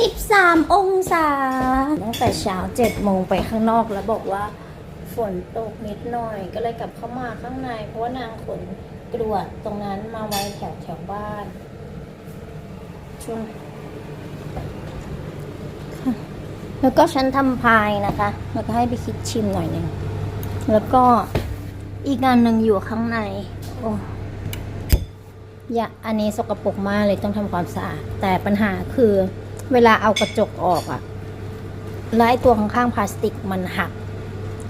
13 องศาตั้งแต่เช้า7โมงไปข้างนอกแล้วบอกว่า ฝนตกนิดหน่อย ก็เลยกลับเข้ามาข้างใน เพราะว่านางขนกรวดตรงนั้นมาไว้แถวแถวบ้าน ช่วงแล้วก็ฉันทำพายนะคะ แล้วก็ให้ไปคิดชิมหน่อยหนึ่ง แล้วก็อีกอันหนึ่งอยู่ข้างใน โอ้ยอันนี้สกปรกมากเลยต้องทำความสะอาด แต่ปัญหาคือ เวลาเอากระจกออกอะแล้วไอ้ตัวข้างๆพลาสติกมันหัก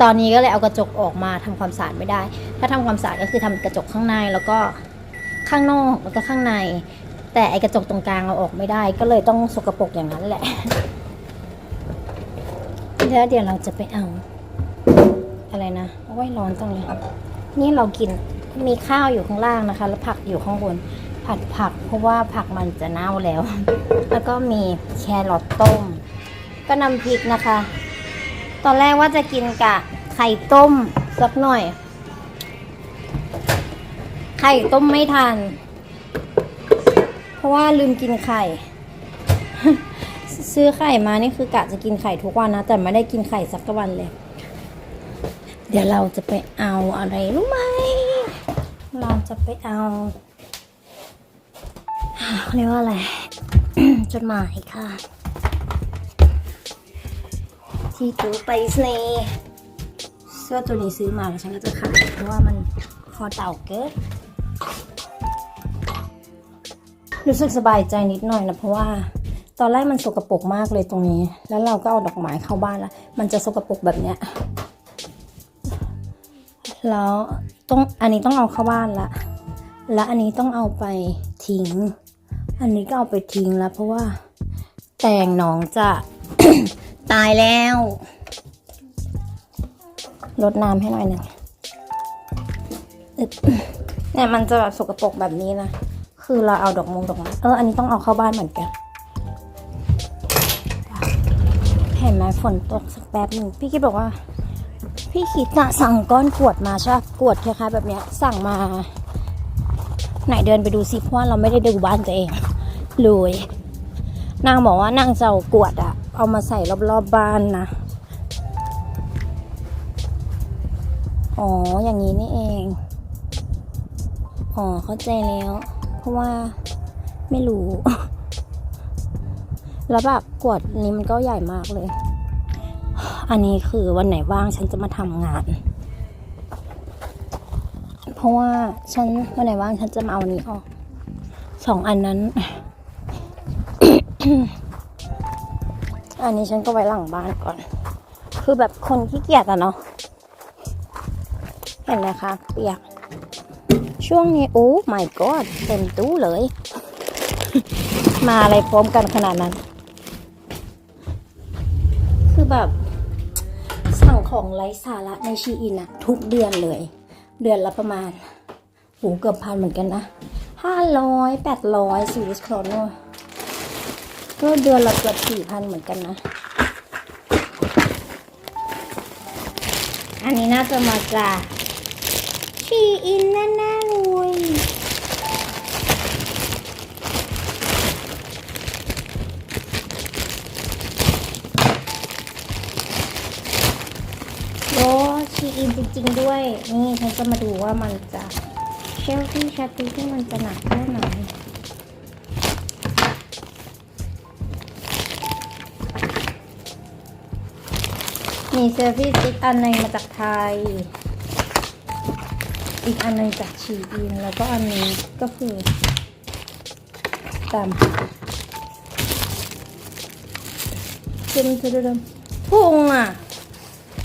ตอนนี้ก็เลยเอากระจกออกมาทำความสะอาดไม่ได้ ถ้าทำความสะอาดก็คือทำกระจกข้างในแล้วก็ข้างนอกแล้วก็ข้างใน แต่ไอ้กระจกตรงกลางเอาออกไม่ได้ ก็เลยต้องสกปรกอย่างนั้นแหละแล้วเดี๋ยวเราจะไปเอา อะไรนะโอ้ยร้อนจังเลย นี่เรากินมีข้าวอยู่ข้างล่างนะคะ แล้วผักอยู่ข้างบน ผัดผักเพราะว่าผักมันจะเน่าแล้ว แล้วก็มีแครอทต้ม ก็นำพริกนะคะ ตอนแรกว่าจะกินกะไข่ต้มสักหน่อย ไข่ต้มไม่ทัน เพราะว่าลืมกินไข่ ซื้อไข่มานี่คือกะจะกินไข่ทุกวันนะ แต่ไม่ได้กินไข่สักวันเลย เดี๋ยวเราจะไปเอาอะไรรู้ไหม เราจะไปเอา เรียกว่าอะไร จดหมายค่ะ ที่ตู้ไปสนีย์เสื้อตัวนี้ซื้อมาแล้วฉันก็จะขายเพราะว่ามันคอเต่าเกิดรู้สึกสบายใจนิดหน่อยนะเพราะว่าตอนแรกมันสกปรกมากเลยตรงนี้ แล้วเราก็เอาดอกไม้เข้าบ้านแล้วมันจะสกปรกแบบเนี้ยแล้วต้องอันนี้ต้องเอาเข้าบ้านละ และอันนี้ต้องเอาไปทิ้ง อันนี้ก็เอาไปทิ้งแล้ว เพราะว่า แตงน้องจะ ตายแล้วลดน้ำให้หน่อยหนึ่งเนี่ยมันจะแบบสกปรกแบบนี้นะ คือเราเอาดอกมงดอกไม้เออ อันนี้ต้องเอาเข้าบ้านเหมือนกัน เห็นไหมฝนตกสักแป๊บหนึ่งพี่คิดบอกว่า พี่คิดจะสั่งก้อนกรวดมาใช่ปะกรวดคล้ายๆแบบเนี้ย สั่งมา ไหนเดินไปดูสิเพราะว่าเราไม่ได้ดูบ้านตัวเอง เลย นางบอกว่านางจะเอากวดอะเอามาใส่รอบๆบบ้านนะ อ๋อ อย่างนี้นี่เอง อ๋อ เข้าใจแล้ว เพราะว่าไม่รู้ แล้วแบบกวดนี้มันก็ใหญ่มากเลย อันนี้คือวันไหนว่างฉันจะมาทำงานเพราะว่าฉันวันไหนว่างฉันจะมาเอาอันนี้ออกสองอันนั้น อันนี้ฉันก็ไว้หลังบ้านก่อน คือแบบคนขี้เกียจอะเนาะ เห็นไหมคะเปียก ช่วงนี้โอ้ my god เต็มตู้เลย มาอะไรพร้อมกันขนาดนั้น คือแบบ สั่งของไร้สาระในชีอินอะทุกเดือนเลย เดือนละประมาณโหเกือบพันเหมือนกันนะห้าร้อยแปดร้อยสวิสครอนโน ก็เดือนละเกือบสี่พันเหมือนกันนะ อันนี้น่าจะมาจากชีอินแน่ๆเลยโอ้ชีอินจริงๆด้วย นี่ฉันจะมาดูว่ามันจะเชลฟี่ชาติที่มันจะหนักแค่ไหน มีเซอร์ฟี่สติ๊กอันหนึงมาจากไทย อีกอันหนึงจากชีอิน แล้วก็อันนี้ก็คือตามเดิมเดิมพุงอะ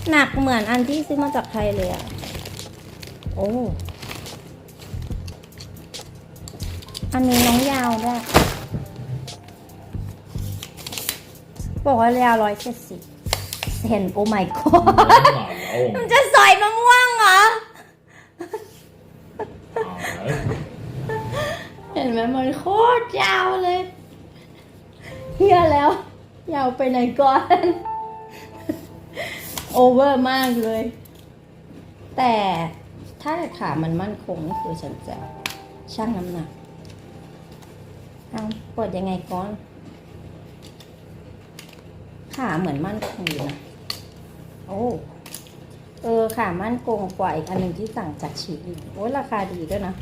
หนักเหมือนอันที่ซื้อมาจากไทยเลยอะโอ้ อันนี้น้องยาวด้วยบอกว่ายาวร้อยเจ็ดสิบ เห็นโอ้ my god มันจะสอยมะม่วงเหรอ เห็นไหมมันโคตรยาวเลยเฮียแล้ว ยาวไปไหนก่อน โอเวอร์มากเลย แต่ถ้าขามันมั่นคงนี่คือฉันจะชั่งน้ำหนักเอาเปิดยังไงก่อน ขาเหมือนมั่นคงอยู่นะ โอ้เออขามั่นคงกว่าอีกอันหนึ่งที่สั่งจากชีอินโอ้ราคาดีด้วยนะ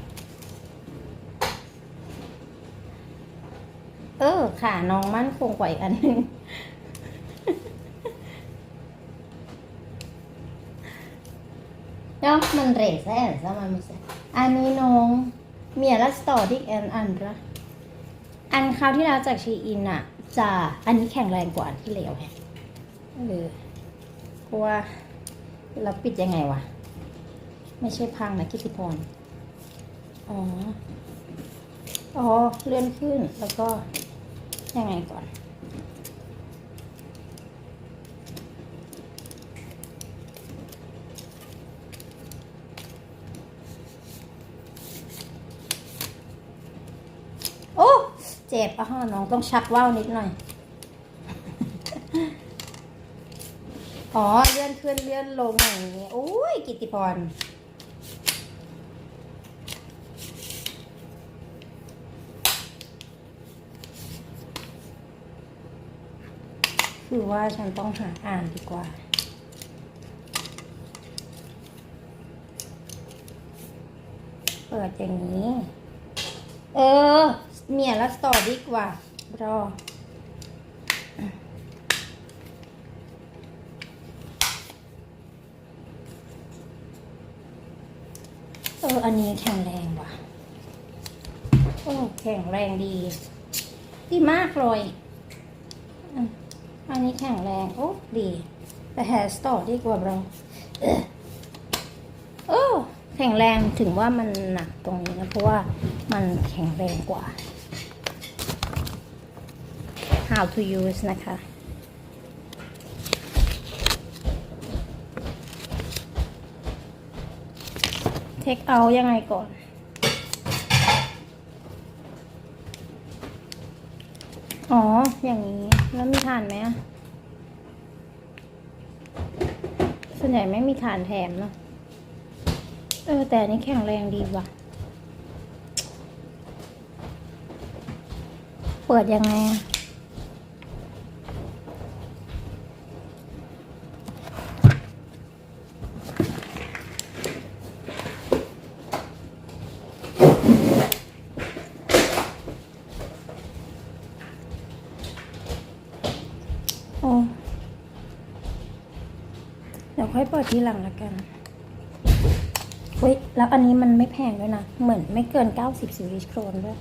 เออขาน้องมั่นคงกว่าอีกอันหนึ่ง Ja, men resa är ensam, man måste. อันนี้น้องเมียรัสตอดิกแอนอันระอันคราวที่แล้วจากชีอินอะจะอันนี้แข็งแรงกว่าอันที่แล้วไงเออ เพราะว่าเราปิดยังไงวะ ไม่ใช่พังนะกิติพร อ๋อ อ๋อ เลื่อนขึ้นแล้วก็ยังไงก่อน โอ้ เจ็บอะน้องต้องชักว่าวนิดหน่อย อ๋อ เลื่อนขึ้นเลื่อนลงอย่างนี้โอ้ย กิตติพร คือว่าฉันต้องหาอ่านดีกว่า เปิดอย่างนี้ เออ เมียแล้วต่อดีกว่า รอ อออันนี้แข็งแรงว่ะ โอ้แข็งแรงดี ดีมากเลยอันนี้แข็งแรงโอ้ดีแต่แฮร์สต่อดีกว่าเราเออโอ้แข็งแรงถึงว่ามันหนักตรงนี้นะ เพราะว่ามันแข็งแรงกว่า how to use นะคะ เทคเอายังไงก่อน อ๋อ อย่างนี้ แล้วมีฐานไหมส่วนใหญ่ไม่มีฐานแถมเนาะ เออ แต่นนี้แข็งแรงดีว่ะ เปิดยังไงอะโอ้เดี๋ยวค่อยเปิดทีหลังละกันเฮ้ยแล้วอันนี้มันไม่แพงด้วยนะ เหมือนไม่เกิน 90สวิชโครนด้วย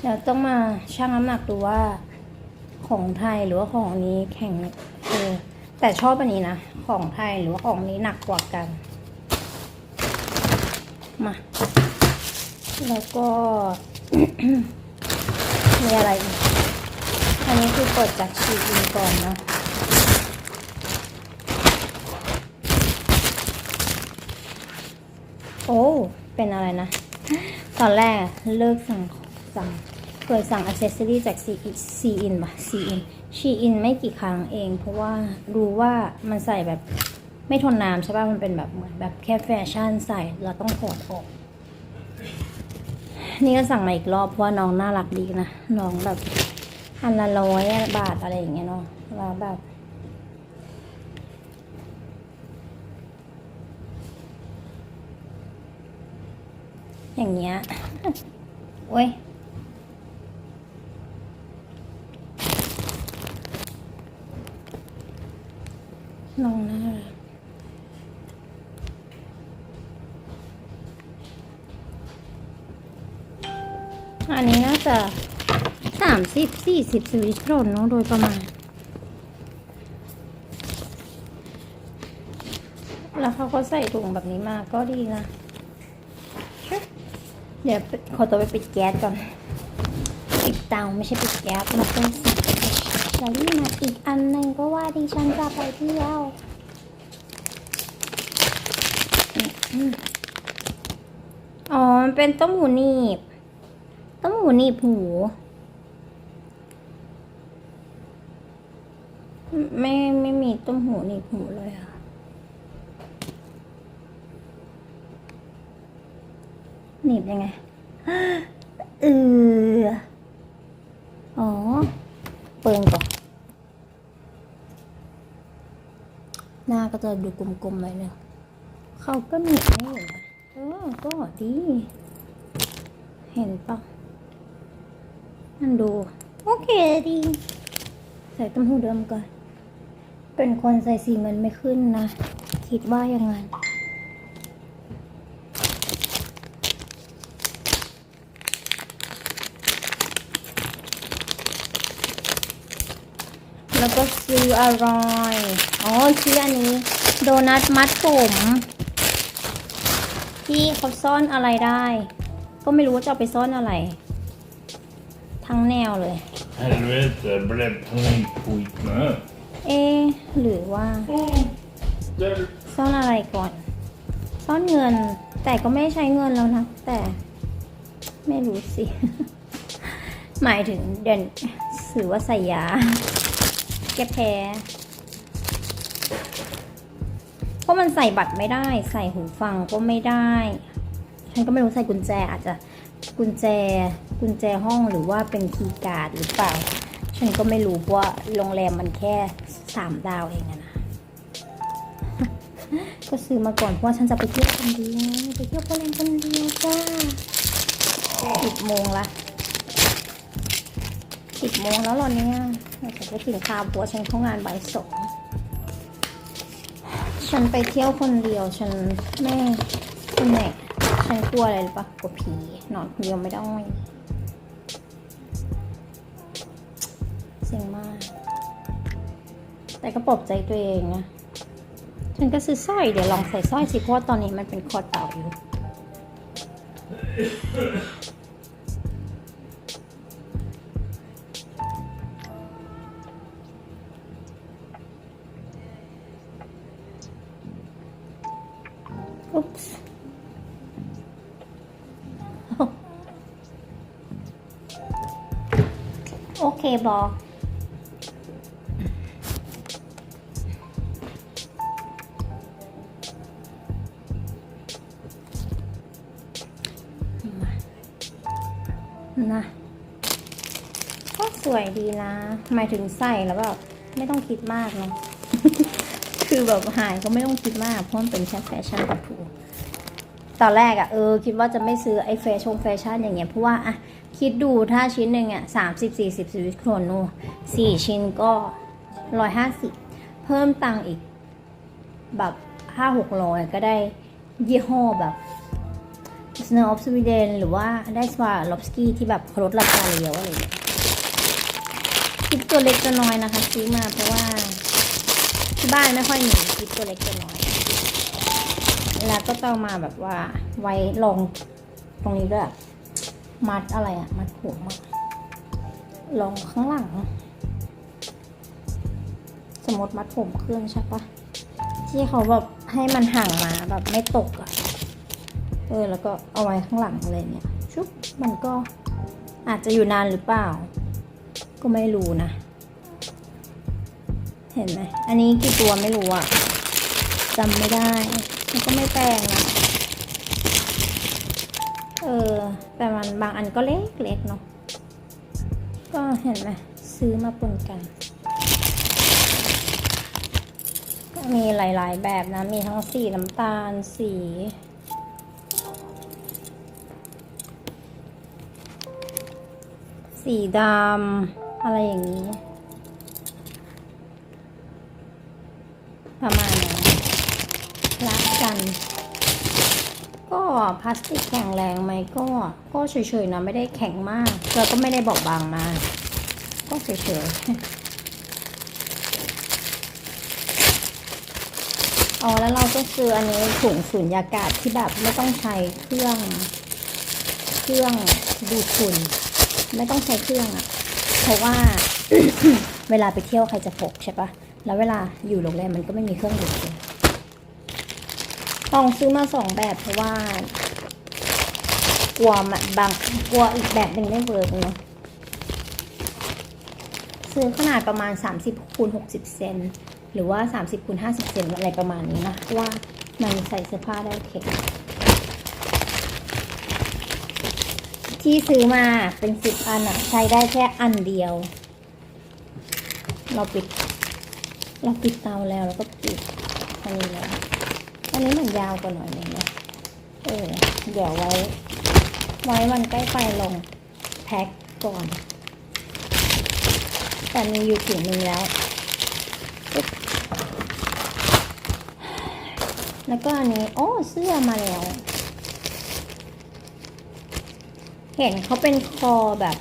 เดี๋ยวต้องมาชั่งน้ำหนักดูว่าของไทยหรือว่าของนี้แข็งเออแต่ชอบอันนี้นะ ของไทยหรือว่าของนี้หนักกว่ากัน มา แล้วก็ มีอะไรอีก อันนี้คือเปิดจากชีอินก่อนเนาะโอ้เป็นอะไรนะ ตอนแรกเลิกสั่งสั่งเคยสั่งอ c เซสซอรี่จากซีซีอินปะซีอินชีอินไม่กี่ครั้งเอง เพราะว่ารู้ว่ามันใส่แบบไม่ทนน้ำใช่ป่ะ มันเป็นแบบเหมือนแบบแค่แฟชั่นใส่เราต้องถอดออก นี่ก็สั่งมาอีกรอบเพราะว่าน้องน่ารักดีนะ น้องแบบ อันละร้อยบาทอะไรอย่างเงี้ยเนาะแล้วแบบ อย่างเงี้ยโอ้ยลองน้าอันนี้น่าจะามสิบสี่สิบสวิชโรนเนาะโดยประมาณ แล้วเขาก็ใส่ถุงแบบนี้มาก็ดีนะ เดี๋ยวขอตัวไปปิดแก๊สก่อน ปิดเตาไม่ใช่ปิดแก๊สมาเป็นสีแล้วนี่มาอีกอันหนึ่งก็ว่าดิฉันจะไปเที่ยวอ๋อ มันเป็นต้มหูหนีบ ต้มหูหนีบหู ไม่ไม่มีต้มหูหนีบหูเลยอะหนีบยังไงเอออ๋อ เปิงก่อนหน้าก็จะดูกลมๆหน่อยนึงเขาก็หนีบไม่อยู่นเออก็ดี เห็นปะนั่นดู โอเคดี ใส่ต้มหูเดิมก่อน เป็นคนใส่สีเงินไม่ขึ้นนะ คิดว่ายังไงแล้วก็ซื้ออะไรอ๋อซื้ออันนี้ โดนัทมัดผมที่เขาซ่อนอะไรได้ ก็ไม่รู้ว่าจะเอาไปซ่อนอะไร ทั้งแนวเลย Helvete, ble pling-pling. เอ หรือว่า ซ่อนอะไรก่อน ซ่อนเงิน แต่ก็ไม่ใช้เงินแล้วนะ แต่ไม่รู้สิ หมายถึงเด่นสือว่าใส่ยา แกแพ้เพราะมันใส่บัตรไม่ได้ ใส่หูฟังก็ไม่ได้ ฉันก็ไม่รู้ใส่กุญแจอาจจะกุญแจกุญแจห้องหรือว่าเป็นคีย์การ์ดหรือเปล่า ฉันก็ไม่รู้เพราะว่าโรงแรมมันแค่ สามดาวเองอะนะก็ซื้อมาก่อนเพราะว่าฉันจะไปเที่ยวคนเดียวไปเที่ยวโปแลนด์คนเดียวจ้าสิบโมงละสิบโมงแล้วหรอเนี่ยเราจะกินข้าวเพราะว่าฉันเข้างานบ่ายสองฉันไปเที่ยวคนเดียวฉันไม่คุณแม่ฉันกลัวอะไรหรือปะกลัวผีนอนคนเดียวไม่ได้เสียงมาก แต่ก็ปลอบใจตัวเองนะ ฉันก็ซื้อสร้อยเดี๋ยวลองใส่สร้อยสิเพราะตอนนี้มันเป็นคอเต่าอยู่อุ๊ปส์โอเคบอ หมายถึงใส่แล้วแบบไม่ต้องคิดมากเนาะคือแบบหายก็ไม่ต้องคิดมากเพราะมันเป็นแค่แฟชั่นกับถูตอนแรกอะเออคิดว่าจะไม่ซื้อไอ้แฟชั่นแฟชั่นอย่างเงี้ยเพราะว่าอะคิดดูถ้าชิ้นหนึ่งอะสามสิบสี่สิบสวิตโครนูสี่ชิ้นก็ร้อยห้าสิบเพิ่มตังค์อีก แบบห้าหกร้อยก็ได้ยี่ห้อแบบ Snow of Sweden หรือว่าได้สวาลอฟสกี้ที่แบบลดราคาเลี้ยอะไรอย่างเงี้ย คลิปตัวเล็กตัวน้อยนะคะซื้อมาเพราะว่าที่บ้านไม่ค่อยมีคลิปตัวเล็กตัวน้อยแล้วก็ต้องมาแบบว่าไว้ลองตรงนี้ด้วยมัดอะไรอะมัดผมอะลงข้างหลัง สมมติมัดผมขึ้นใช่ปะที่เขาแบบให้มันห่างมาแบบไม่ตกอะเออแล้วก็เอาไว้ข้างหลังอะไรเนี่ยชุบมันก็อาจจะอยู่นานหรือเปล่า ก็ไม่รู้นะ เห็นไหม อันนี้กี่ตัวไม่รู้อะจำไม่ได้มันก็ไม่แปลงนะเออ แต่มันบางอันก็เล็กเล็กๆเนาะ ก็เห็นไหมซื้อมาปนกัน ก็มีหลาย ๆ แบบนะ มีทั้งสีน้ำตาล สีสีดำ อะไรอย่างนี้ ประมาณนั้นรักกัน ก็พลาสติกแข็งแรงไหมก็ ก็เฉยๆนะไม่ได้แข็งมากแล้วก็ไม่ได้บอบบางมากก็เฉยๆอ๋อแล้วเราก็ซื้ออันนี้ถุงสูญญากาศที่แบบไม่ต้องใช้เครื่อง เครื่องดูดฝุ่น ไม่ต้องใช้เครื่องอะ ราะว่า เวลาไปเที่ยวใครจะพกใช่ปะแล้วเวลาอยู่โรงแรมมันก็ไม่มีเครื่องดูดฝุ่นลองซื้อมาสองแบบเพราะว่า กลัวมันบางกลัวอีกแบบหนึ่งไม่เวิร์กเนาะซื้อขนาดประมาณ 30คูณ60 เซนหรือว่า 30คูณ50 เซนอะไรประมาณนี้นะว่ามันใส่เสื้อผ้าได้โอเค ที่ซื้อมาเป็นสิบอันอะใช้ได้แค่อันเดียว เราปิด เราปิดเตาแล้วแล้วก็ปิดอันนี้แล้วอันนี้มันยาวกว่าหน่อยนึงนะเออเดี๋ยวไว้ ไว้วันใกล้ไฟลงแพ็คก่อน แต่มีอยู่ถุงหนึ่งแล้ว แล้วก็อันนี้ โอ้ เสื้อมาแล้ว เห็นเขาเป็นคอแบบ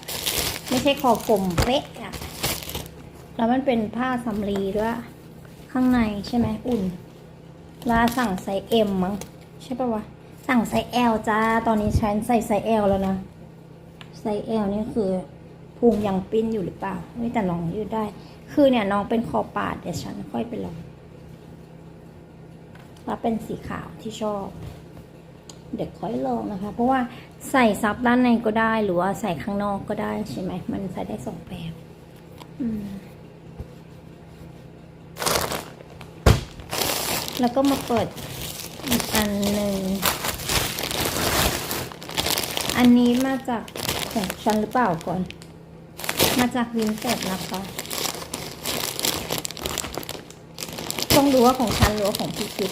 ไม่ใช่คอกลมเป๊ะอะแล้วมันเป็นผ้าสำลีด้วย ข้างในใช่ไหมอุ่นลาสั่งไซส์เอ็มมั้งใช่ปะวะ สั่งไซส์ L จ้า ตอนนี้ฉันใส่ไซส์ L แล้วนะ ไซส์ L นี่คือพุงยังปิ้นอยู่หรือเปล่าเฮ้ยแต่น้องยืดได้ คือเนี่ยน้องเป็นคอปาดเดี๋ยวฉันค่อยไปลองแล้วเป็นสีขาวที่ชอบ เดี๋ยวค่อยลองนะคะ เพราะว่าใส่ซับด้านในก็ได้หรือว่าใส่ข้างนอกก็ได้ใช่ไหมมันใส่ได้สองแบบแล้วก็มาเปิดอีกอันหนึ่ง อันนี้มาจากของฉันหรือเปล่าก่อน มาจากวินเทจนะคะต้องดูว่าของฉันหรือว่าของพี่คิด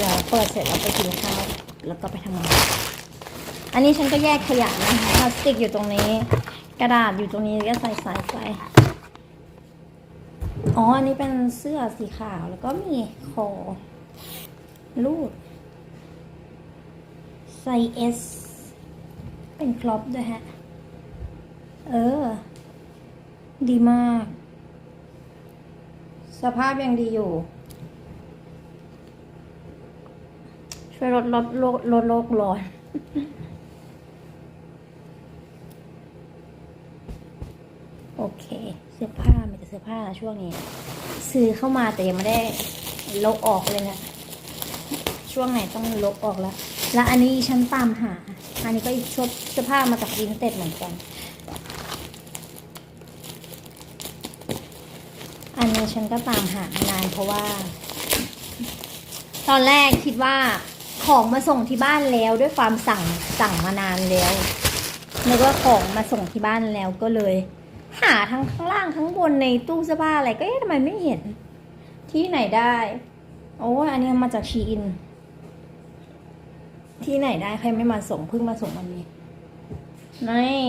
เดี๋ยวเปิดเสร็จแล้วไปกินข้าวแล้วก็ไปทำงานอันนี้ฉันก็แยกขยะนะพลาสติกอยู่ตรงนี้ กระดาษอยู่ตรงนี้ก็ใส่ใสายไปอ๋อ อันนี้เป็นเสื้อสีขาวแล้วก็มีคอรูดไซส์เอสเป็นครอปด้วยฮะ เออ ดีมาก สภาพยังดีอยู่ ช่วยลดลดโลกลดโลกร้อน โอเค เสื้อผ้ามีแต่เสื้อผ้านะช่วงนี้ ซื้อเข้ามาแต่ยังไม่ได้ลบออกเลยนะช่วงไหนต้องลบออกแล้ว แล้วอันนี้ฉันตามหา อันนี้ก็อีกชุดเสื้อผ้ามาจากวินเต็ดเหมือนกัน อันนี้ฉันก็ตามหานานเพราะว่า ตอนแรกคิดว่า ของมาส่งที่บ้านแล้วด้วยความสั่งสั่งมานานแล้วนึกว่าของมาส่งที่บ้านแล้วก็เลย หาทั้งข้างล่างข้างบนในตู้เสื้อผ้าอะไรก็เอ๊ะทำไมไม่เห็น ที่ไหนได้โอ้อันนี้มาจากชีอิน ที่ไหนได้ใครไม่มาส่งเพิ่งมาส่งวันนี้นี่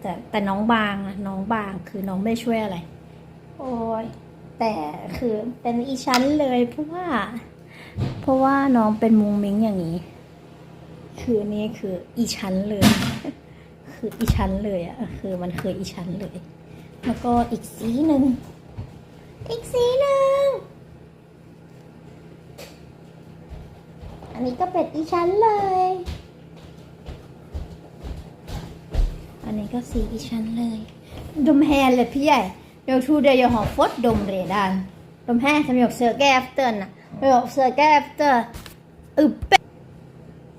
แต่แต่น้องบางนะน้องบางคือน้องไม่ช่วยอะไร โอ้ย แต่คือเป็นอีชั้นเลยเพราะว่า เพราะว่าน้องเป็นมุงมิงอย่างนี้ คือนี่คืออีชั้นเลย คืออีชั้นเลยอะคือมันคืออีชั้นเลย แล้วก็อีกสีหนึ่งอีกสีหนึ่งอันนี้ก็เป็นอีชั้นเลย อันนี้ก็สีอีชั้นเลยดมแฮนเลยพี่ใหญ่ เดี๋ยวทูเดียวหอฟดดมเรดานดมแฮนสำหรับเสือแก้ฟเตอร์น่ะสำหรับเสือแก้ฟเตอร์อึเป๊ะ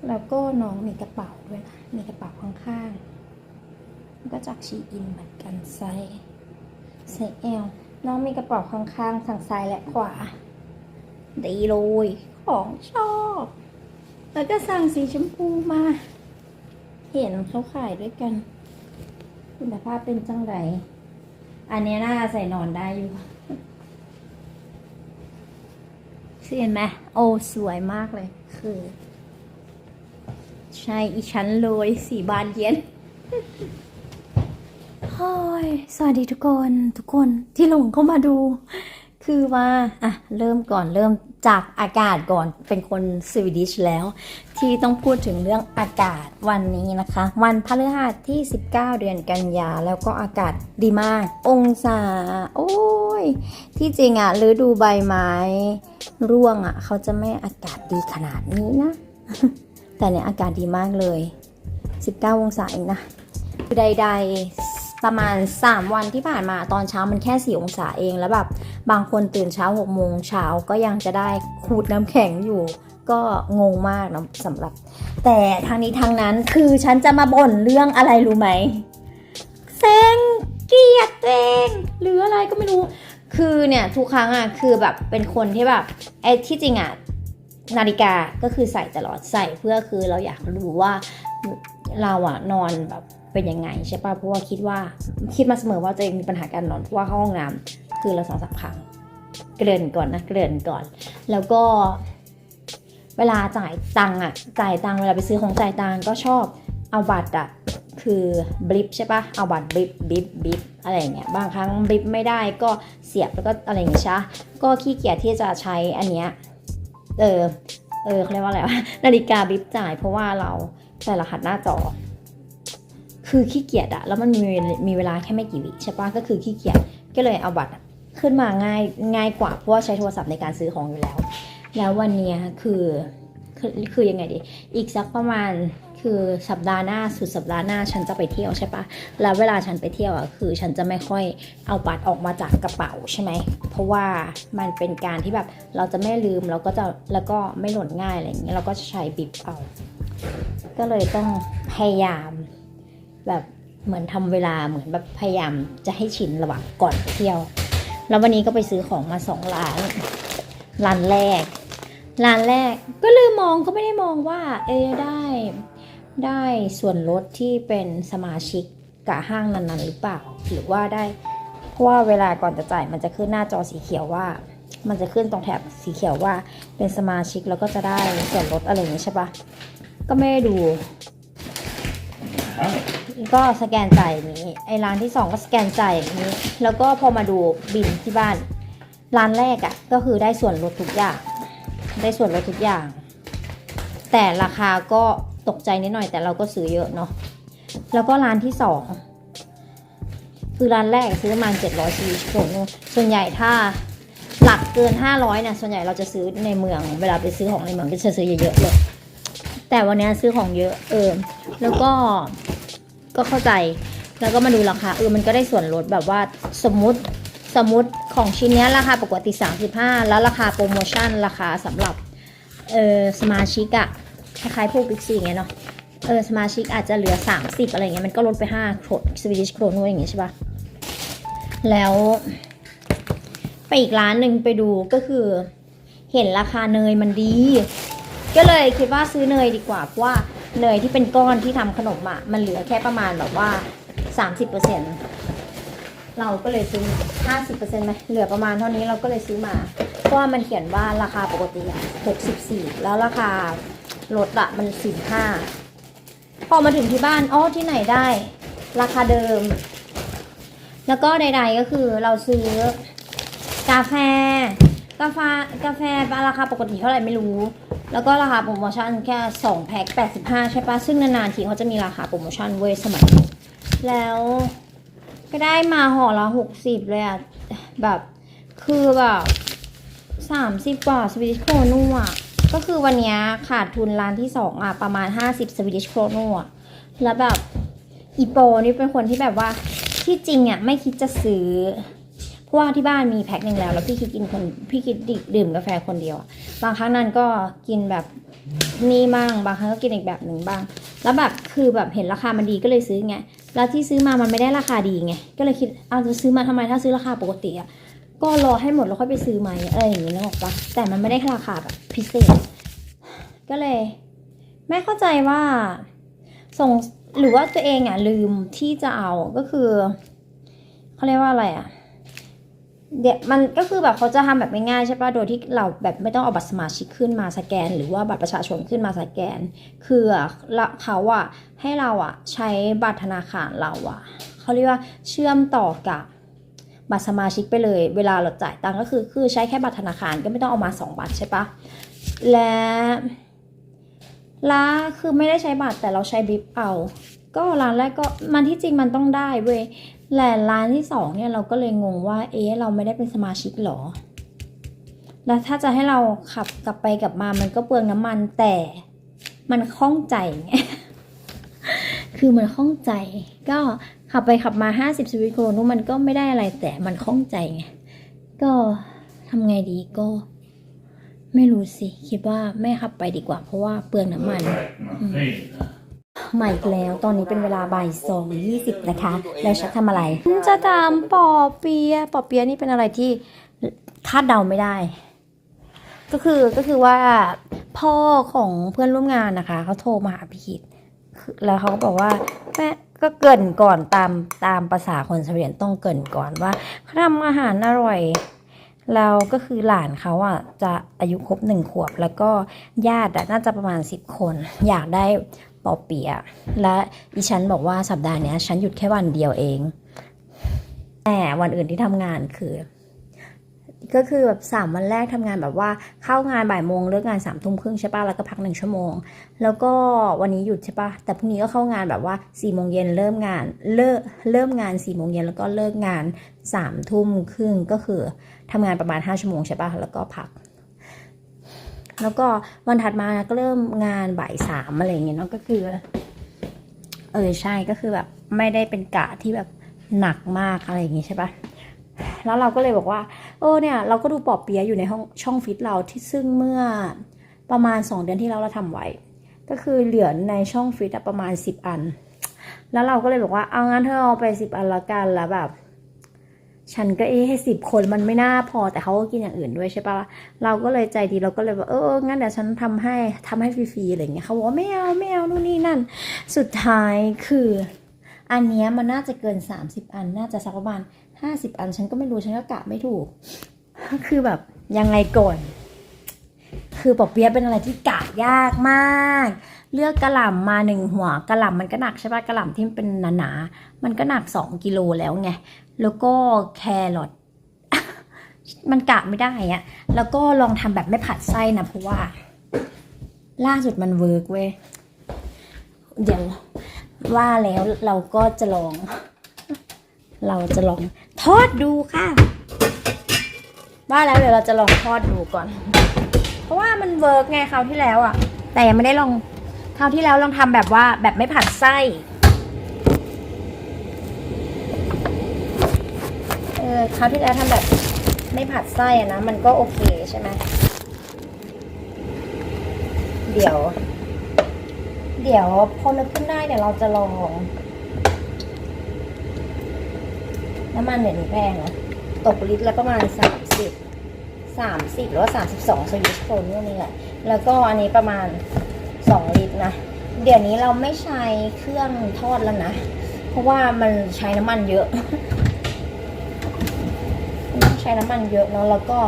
แล้วก็น้องมีกระเป๋าด้วยนะ มีกระเป๋าข้างๆมันก็จากชีอินเหมือนกันไซส์ไซส์เอลน้องมีกระเป๋าข้างๆทางซ้ายและขวา ดีเลยของชอบ แล้วก็สั่งสีชมพูมา เห็นเขาขายด้วยกัน คุณภาพเป็นจังไร อันนี้น่าใส่นอนได้อยู่เห็นไหมโอ้สวยมากเลย คือ ใช่อีชั้นเลยสีบานเย็นโอ้ยสวัสดีทุกคน ทุกคนที่หลงเข้ามาดู คือว่าอะเริ่มก่อนเริ่มจากอากาศก่อนเป็นคนสวีดิชแล้ว ที่ต้องพูดถึงเรื่องอากาศวันนี้นะคะ วันพฤหัสที่ 19 เดือนกันยา แล้วก็อากาศดีมาก องศา โอ้ย ที่จริงอะฤดูใบไม้ร่วงอะเขาจะไม่อากาศดีขนาดนี้นะ แต่เนี่ยอากาศดีมากเลย 19 องศาเองนะใดๆ ประมาณ 3 วันที่ผ่านมาตอนเช้ามันแค่ 4 องศาเองแล้วแบบบางคนตื่นเช้า6โมงเช้าก็ยังจะได้ขูดน้ำแข็งอยู่ ก็งงมากนะสำหรับ แต่ทางนี้ทางนั้นคือฉันจะมาบ่นเรื่องอะไรรู้ไหมเซ็งเกลียดตัวเองหรืออะไรก็ไม่รู้ คือเนี่ยทุกครั้งอะคือแบบเป็นคนที่แบบไอ้ที่จริงอะนาฬิกาก็คือใส่ตลอดใส่เพื่อคือเราอยากรู้ว่าเราอะนอนแบบ เป็นยังไงใช่ป่ะเพราะว่าคิดว่าคิดมาเสมอว่าตัวเองมีปัญหาการนอนเพราะว่าเข้าห้องน้ำคือละสองสามครั้งเกริ่นก่อนนะเกริ่นก่อน แล้วก็เวลาจ่ายตังค์อะจ่ายตังค์เวลาไปซื้อของจ่ายตังค์ก็ชอบเอาบัตรอะคือบลิปใช่ปะเอาบัตรบลิปบลิปบลิปอะไรเงี้ยบางครั้งบลิปไม่ได้ก็เสียบแล้วก็อะไรอย่างเงี้ยใช่ปะก็ขี้เกียจที่จะใช้อันเนี้ยเออเออเขาเรียกว่าอะไรวะนาฬิกาบลิปจ่ายเพราะว่าเราใส่รหัสหน้าจอ คือขี้เกียจอะแล้วมันมีมีเวลาแค่ไม่กี่วิใช่ปะก็คือขี้เกียจก็เลยเอาบัตรขึ้นมาง่ายง่ายกว่าเพราะว่าใช้โทรศัพท์ในการซื้อของอยู่แล้ว แล้ววันนี้คือคือคือยังไงดี อีกสักประมาณคือสัปดาห์หน้าสุดสัปดาห์หน้าฉันจะไปเที่ยวใช่ปะแล้วเวลาฉันไปเที่ยวอะคือฉันจะไม่ค่อยเอาบัตรออกมาจากกระเป๋าใช่ไหม เพราะว่ามันเป็นการที่แบบเราจะไม่ลืมแล้วก็จะแล้วก็ไม่หล่นง่ายอะไรอย่างเงี้ยเราก็จะใช้บิบเอา ก็เลยต้องพยายาม แบบเหมือนทำเวลาเหมือนแบบพยายามจะให้ชินระหว่างก่อนเที่ยว แล้ววันนี้ก็ไปซื้อของมาสองร้าน ร้านแรก ร้านแรกก็ลืมมองก็ไม่ได้มองว่า เอะได้ได้ส่วนลดที่เป็นสมาชิกกับห้างนั้นๆหรือเปล่า หรือว่าได้ เพราะว่าเวลาก่อนจะจ่ายมันจะขึ้นหน้าจอสีเขียวว่า มันจะขึ้นตรงแถบสีเขียวว่าเป็นสมาชิกแล้วก็จะได้ส่วนลดอะไรอย่างนี้ใช่ปะก็ไม่ได้ดู ก็สแกนจ่ายอย่างนี้ ไอ้ร้านที่สองก็สแกนจ่ายอย่างนี้ แล้วก็พอมาดูบินที่บ้าน ร้านแรกอะ่ะก็คือได้ส่วนลดทุกอย่าง ได้ส่วนลดทุกอย่าง แต่ราคาก็ตกใจนิดหน่อย แต่เราก็ซื้อเยอะเนาะ แล้วก็ร้านที่สองคือร้านแรกซื้อประมาณ700ซีโนส่วนใหญ่ถ้าหลักเกิน 500นี่ยส่วนใหญ่เราจะซื้อในเมือง เวลาไปซื้อของในเมืองก็จะซื้อเยอะๆเลย แต่วันนี้ซื้อของเยอะเออแล้วก็ ก็เข้าใจแล้วก็มาดูราคาเออมันก็ได้ส่วนลดแบบว่าสมมติสมมติของชิ้นนี้ราคาปกติ 35 แล้วราคาโปรโมชั่นราคาสำหรับเออสมาชิกอะคล้ายๆพวกบิ๊กซีไงเนาะเออสมาชิกอาจจะเหลือ 30 อะไรเงี้ยมันก็ลดไป5โครสวีดิชโครนอย่างเงี้ยใช่ปะแล้วไปอีกร้านหนึ่งไปดูก็คือ เห็นราคาเนยมันดี ก็เลยคิดว่าซื้อเนยดีกว่าเพราะว่า เนยที่เป็นก้อนที่ทำขนมอะมันเหลือแค่ประมาณแบบว่า 30%เราก็เลยซื้อ 50%ไหมเหลือประมาณเท่านี้เราก็เลยซื้อมา เพราะว่ามันเขียนว่าราคาปกติอะ64 แล้วราคาลดอะมัน 45 พอมาถึงที่บ้านอ๋อที่ไหนได้ ราคาเดิม แล้วก็ใดๆก็คือเราซื้อกาแฟ กาแฟกาแฟราคาปกติเท่าไหร่ไม่รู้ แล้วก็ราคาโปรโมชั่นแค่2แพ็ค85 ใช่ปะซึ่งนานๆทีเขาจะมีราคาโปรโมชั่นเว้ยสมัยนี้แล้วก็ได้มาห่อละ 60 เลยอะแบบคือแบบ30กว่าสวีดิชโครนูอะก็คือวันนี้ขาดทุนร้านที่2อะประมาณ50สวีดิชโครนูอะแล้วแบบอีโปนี่เป็นคนที่แบบว่าที่จริงอะไม่คิดจะซื้อ เพราะว่าที่บ้านมีแพ็คหนึ่งแล้ว แล้วพี่คิดกินคนพี่คิดดื่มกาแฟคนเดียวอะบางครั้งนั้นก็กินแบบนี่บ้างบางครั้งก็กินอีกแบบหนึ่งบ้าง แล้วแบบคือแบบเห็นราคามันดีก็เลยซื้อไงแล้วที่ซื้อมามันไม่ได้ราคาดีไงก็เลยคิดเอาจะซื้อมาทำไมถ้าซื้อราคาปกติอะก็รอให้หมดแล้วค่อยไปซื้อไหมอะไรอย่างนี้นึกออกปะแต่มันไม่ได้ราคาแบบพิเศษ ก็เลย ไม่เข้าใจว่าส่งหรือว่าตัวเองอะลืมที่จะเอาก็คือเขาเรียกว่าอะไรอะ เดี๋ยวมันก็คือแบบเขาจะทำแบบง่ายๆใช่ปะโดยที่เราแบบไม่ต้องเอาบัตรสมาชิกขึ้นมาสแกน หรือว่าบัตรประชาชนขึ้นมาสแกน คือละเขาอะให้เราอะใช้บัตรธนาคารเราอะเขาเรียกว่าเชื่อมต่อกับบัตรสมาชิกไปเลย เวลาเราจ่ายตังค์ก็คือคือใช้แค่บัตรธนาคารก็ไม่ต้องเอามาสองบัตรใช่ปะและและคือไม่ได้ใช้บัตรแต่เราใช้บิบเอา ก็ร้านแรกก็มันที่จริงมันต้องได้เว้ย และร้านที่สองเนี่ยเราก็เลยงงว่า เอ๊ะเราไม่ได้เป็นสมาชิกหรอ แล้วถ้าจะให้เราขับกลับไปกลับมามันก็เปลืองน้ำมันแต่มันคล่องใจไงคือมันคล่องใจ ก็ขับไปขับมาห้าสิบสวิตโครนุมันก็ไม่ได้อะไรแต่มันคล่องใจไง ก็ทำไงดีก็ ไม่รู้สิ คิดว่าไม่ขับไปดีกว่า เพราะว่าเปลืองน้ำมัน มาอีกแล้ว ตอนนี้เป็นเวลาบ่ายสองยี่สิบนะคะ แล้วฉันทำอะไรจะถามปอเปียปอเปียนี่เป็นอะไรที่คาดเดาไม่ได้ ก็คือก็คือว่าพ่อของเพื่อนร่วมงานนะคะเขาโทรมาหาพี่คิดคือแล้วเขาก็บอกว่าแม่ก็เกินก่อนตามตามภาษาคนสวีเดนต้องเกินก่อนว่าเขาทำอาหารอร่อยแล้วก็คือหลานเขาอะจะอายุครบหนึ่งขวบ แล้วก็ญาติน่าจะประมาณสิบคน อยากได้ อเปียะและอีฉันบอกว่าสัปดาห์นี้ฉันหยุดแค่วันเดียวเอง แต่วันอื่นที่ทำงานคือ ก็คือแบบสามวันแรกทำงานแบบว่าเข้างานบ่ายโมงเลิกงานสามทุ่มครึ่งใช่ปะแล้วก็พักหนึ่งชั่วโมง แล้วก็วันนี้หยุดใช่ปะแต่พรุ่งนี้ก็เข้างานแบบว่าสี่โมงเย็นเริ่มงานเลิกเริ่มงานสี่โมงเย็นแล้วก็เลิกงานสามทุ่มครึ่งก็คือทำงานประมาณห้าชั่วโมงใช่ปะแล้วก็พัก แล้วก็วันถัดมาก็เริ่มงานบ่ายสามอะไรเงี้ยเนาะก็คือ เออใช่ก็คือแบบไม่ได้เป็นกะที่แบบหนักมากอะไรอย่างงี้ใช่ปะแล้วเราก็เลยบอกว่า เออเนี่ย เราก็ดูปอบเปียะอยู่ในห้องช่องฟิตเราที่ซึ่งเมื่อประมาณ 2 เดือนที่แล้วเราทำไว้ ก็คือเหลือในช่องฟิตประมาณ 10 อัน แล้วเราก็เลยบอกว่าเอางั้นเธอเอาไป 10 อันละกันแล้วแบบ ฉันก็เอ๊ให้สิบคนมันไม่น่าพอแต่เขาก็กินอย่างอื่นด้วยใช่ปะเราก็เลยใจดีเราก็เลยบอกเอองั้นเดี๋ยวฉันทำให้ทำให้ฟรีๆอะไรเงี้ยเขาบอกว่าไม่เอาไม่เอานู่นนี่นั่น สุดท้ายคือ อันเนี้ยมันน่าจะเกิน 30 อันน่าจะสักประมาณ50 อัน ฉันก็ไม่รู้ฉันก็กะไม่ถูก คือแบบยังไงก่อนคือปอเปี๊ยะเป็นอะไรที่กะยากมาก เลือกกระหล่ำมาหนึ่งหัวกระหล่ำมันก็หนักใช่ปะกระหล่ำที่มันเป็นหนาๆมันก็หนัก 2 กิโลแล้วไง แล้วก็แครอทมันกะไม่ได้อะแล้วก็ลองทำแบบไม่ผัดไส้นะเพราะว่า ล่าสุดมันเวิร์กเว้ย เดี๋ยวว่าแล้วเราก็จะลอง เราจะลองทอดดูค่ะ ว่าแล้วเดี๋ยวเราจะลองทอดดูก่อน เพราะว่ามันเวิร์กไงคราวที่แล้วอะแต่ยังไม่ได้ลองคราวที่แล้วลองทำแบบว่าแบบไม่ผัดไส้ ออคราวที่แล้วทำแบบไม่ผัดไส้อะนะ มันก็โอเคใช่ไหมเดี๋ยว เดี๋ยวพอนึกขึ้นได้เดี๋ยวเราจะลอง น้ำมันเดี๋ยวนี้แพงนะตกลิตรละประมาณสามสิบสามสิบหรือว่าสามสิบสองสวิสโคนนี่แหละ แล้วก็อันนี้ประมาณสองลิตรนะ เดี๋ยวนี้เราไม่ใช้เครื่องทอดแล้วนะ เพราะว่ามันใช้น้ำมันเยอะ ช้น้ำมันเยอะเนาะแล้วก็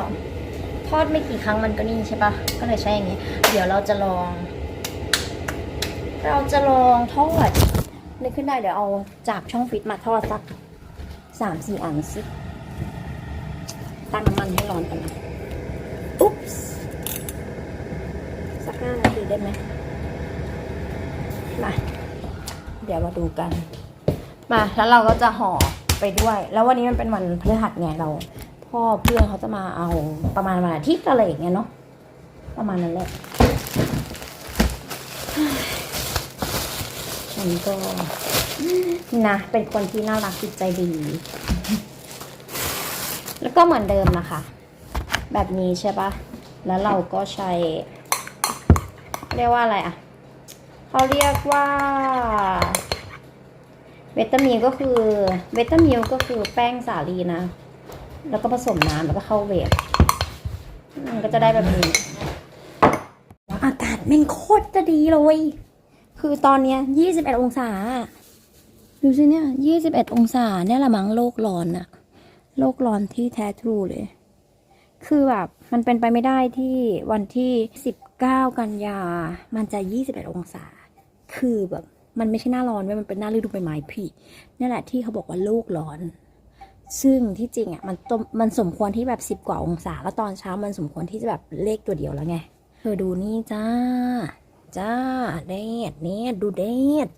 ทอดไม่กี่ครั้งมันก็นิ่งใช่ปะก็เลยใช้อย่างนี้ เดี๋ยวเราจะลอง เราจะลองทอดนึกขึ้นได้เดี๋ยวเอาจากช่องฟิตมาทอดสักสามสี่อันสิตั้งน้ำมันให้ร้อนก่อนนะอุ๊บส์สักห้านาทีได้ไหมมาเดี๋ยวมาดูกัน มาแล้วเราก็จะห่อไปด้วย แล้ววันนี้มันเป็นวันพฤหัสไงเรา พ่อเพื่อนเขาจะมาเอาประมาณวันอาทิตย์อะไรอย่างเงี้ยเนาะประมาณนั้นแหละฉันก็นะเป็นคนที่น่ารักจิตใจดี แล้วก็เหมือนเดิมนะคะ แบบนี้ใช่ปะแล้วเราก็ใช้ เรียกว่าอะไรอะเขาเรียกว่าเวตามิลก็คือเวตามิลก็คือแป้งสาลีนะ แล้วก็ผสมน้ำแล้วก็เข้าเวฟมันก็จะได้แบบนี้อากาศแม่งโคตรจะดีเลย คือตอนเนี้ยยี่สิบเอ็ดองศา ดูสิเนี่ยยี่สิบเอ็ดองศาเนี่ยละมั้งโลกร้อนอะโลกร้อนที่แท้ทรูเลย คือแบบมันเป็นไปไม่ได้ที่วันที่สิบเก้ากันยา มันจะยี่สิบเอ็ดองศา คือแบบมันไม่ใช่หน้าร้อนเว้ยมันเป็นหน้าฤดูใบไม้ผลินี่แหละที่เขาบอกว่าโลกร้อน ซึ่งที่จริงอะมันตมันสมควรที่แบบสิบกว่าองศา แล้วตอนเช้ามันสมควรที่จะแบบเลขตัวเดียวแล้วไง เธอดูนี่จ้า จ้าเดดเนดดูเดด